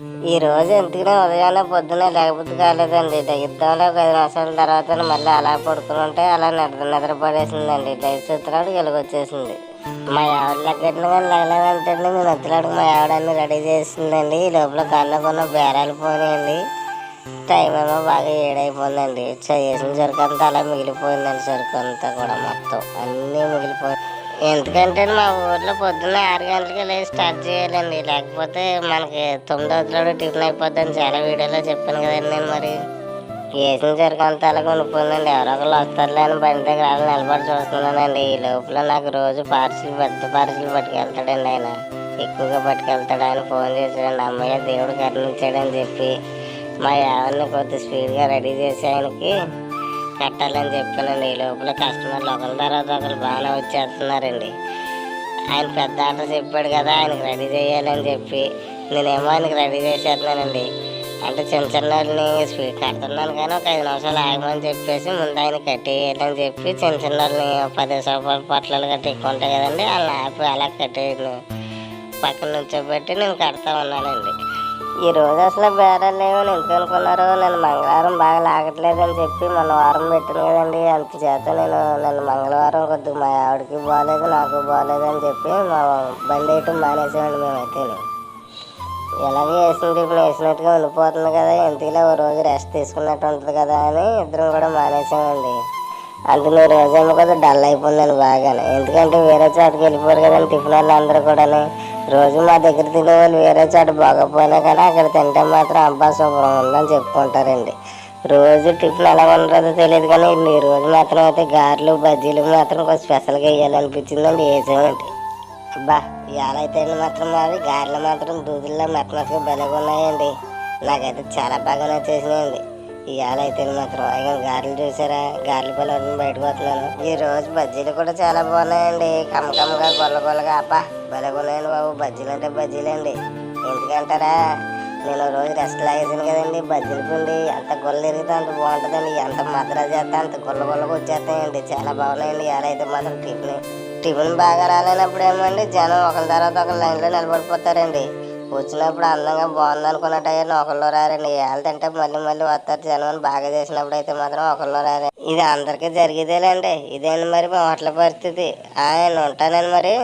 ఈ రోజు ఎందుకునే ఉదయాన్నే పొద్దున్నే లేకపోతే కాలేదండి. దగ్గరలో ఒక ఐదు నిమిషాల తర్వాత మళ్ళీ అలా పడుకుని ఉంటే అలా నిద్ర నిద్ర పడేసిందండి. లేచి చూస్తున్నాడు వెలుగొచ్చేసింది. మా ఆవిడ లెక్కట్లు కానీ లేగలేదంటే నేను నచ్చలాడు మా ఆవిడ అన్ని రెడీ చేసిందండి. ఈ లోపల కన్నా కొన్న బేరాలు పోనీయండి టైం ఏమో బాగా ఏడైపోయిందండి. చేసిన సరుకు అంతా అలా మిగిలిపోయిందండి. సరుకు అంతా కూడా మొత్తం అన్నీ మిగిలిపోయి ఎందుకంటే మా ఊర్లో పొద్దున్న ఆరు గంటలకి లేచి స్టార్ట్ చేయాలండి. లేకపోతే మనకి తొమ్మిదవతలో టిఫిన్ అయిపోద్దని చాలా వీడియోలో చెప్పాను కదండి నేను మరి. వేసిన సరుకు అలాగే అలా కొనుక్కుందండి. ఎవరో ఒకళ్ళు వస్తారులే అని బండి దగ్గర వాళ్ళు నిలబడి చూస్తున్నానండి. ఈ లోపల నాకు రోజు పార్సిల్ పెద్ద పార్సిల్ పట్టుకెళ్తాడండి ఆయన. ఎక్కువగా పట్టుకెళ్తాడు. ఆయన ఫోన్ చేశాడండి. అమ్మయ్య దేవుడు కరుణించాడని చెప్పి మా ఆవిడని కొద్ది స్పీడ్గా రెడీ చేసి ఆయనకి కట్టాలని చెప్పానండి. ఈ లోపల కస్టమర్లు ఒకరి తర్వాత ఒకరు బాగానే వచ్చేస్తున్నారండి. ఆయన పెద్ద ఆర్డర్ చెప్పాడు కదా ఆయనకి రెడీ చేయాలని చెప్పి. నేనేమో ఆయనకి రెడీ చేసేస్తున్నానండి. అంటే చిన్న చిన్న వాళ్ళని కడుతున్నాను కానీ ఒక ఐదు నిమిషాలు ఆగమని చెప్పేసి ముందు ఆయన కట్టేయాలని చెప్పి చిన్న చిన్న వాళ్ళని పది రూపాయల పొట్లాలు గట్టి ఎక్కువ ఉంటాయి కదండి వాళ్ళని ఆపి అలా కట్టేయను పక్కన నుంచోబెట్టి నేను కడతా ఉన్నానండి. ఈ రోజు అసలు బేరాలు లేవు ఎందుకు అనుకున్నారు నేను మంగళవారం బాగా లాగట్లేదని చెప్పి మన వారం పెట్టాను కదండి. అంత చేత నేను నన్ను మంగళవారం కొద్దిగా మా ఆవిడకి బాగాలేదు నాకు బాగాలేదు అని చెప్పి మా బండి వేయటం మానేసామండి మేమైతే. ఎలాగే వేసింది. ఇప్పుడు వేసినట్టుగా ఉండిపోతుంది కదా. ఎందుకులే ఓ రోజు రెస్ట్ తీసుకున్నట్టు ఉంటుంది కదా అని ఇద్దరం కూడా మానేసామండి. అంటే ఈ రోజేమో కదా డల్ అయిపోయింది బాగానే. ఎందుకంటే వేరే చోటకి వెళ్ళిపోరు కదండి టిఫిన్ వాళ్ళు అందరూ కూడా రోజు మా దగ్గర తినే వాళ్ళు వేరే చోట బాగపోయినా కానీ అక్కడ తింటే మాత్రం అబ్బా శుభ్రం ఉందని చెప్పుకుంటారండి. రోజు టిఫిన్ ఎలా ఉండదో తెలియదు కానీ ఈ రోజు మాత్రం అయితే గారెలు బజ్జీలు మాత్రం కొంచెం స్పెషల్గా వేయాలనిపించిందండి వేసామండి. అబ్బా ఇవాళ అయితే మాత్రం మరి గారెలు మాత్రం దూదుల్లో మెత్త మెత్తగా ఉన్నాయండి. నాకైతే చాలా బాగా నచ్చేసినాయండి. ఇవాళ అయితే మాత్రం. అయ్యో గారెలు చూసారా? గారెలు పళ్ళు బయటకు వస్తున్నాను ఈ రోజు బజ్జీలు కూడా చాలా బాగున్నాయండి. కమ్మకమ్మగా గొల్ల గొల్లగా అబ్బా బలంగా బాబు. బజ్జీలు అంటే బజ్జీలండి. ఎందుకంటారా? నేను రోజు రెస్ట్ లాగేసాను కదండి. బజ్జీల పిండి ఎంత గొల్ల తిరిగితే అంత బాగుంటుందండి. ఎంత మద్రా చేస్తే అంత గొల్ల గొల్లగా వచ్చేస్తాయండి. చాలా బాగున్నాయండి. ఇవాళ అయితే మాత్రం టిఫిన్ టిఫిన్ బాగా రాలేనప్పుడు ఏమండి జనం ఒకరి తర్వాత ఒకరు లైన్లో నిలబడిపోతారండి. వచ్చినప్పుడు అందంగా బాగుంది అనుకున్నట్టు ఒకళ్ళు రారండి. ఏళ్ళు తింటే మళ్ళీ మళ్ళీ వస్తారు. జనం బాగా చేసినప్పుడు అయితే మాత్రం ఒకళ్ళు రారండి ఇది అందరికీ జరిగేదేలేండి ఇదేంటి మరి మా హోటల్ పరిస్థితి? ఆయన ఉంటానండి మరి.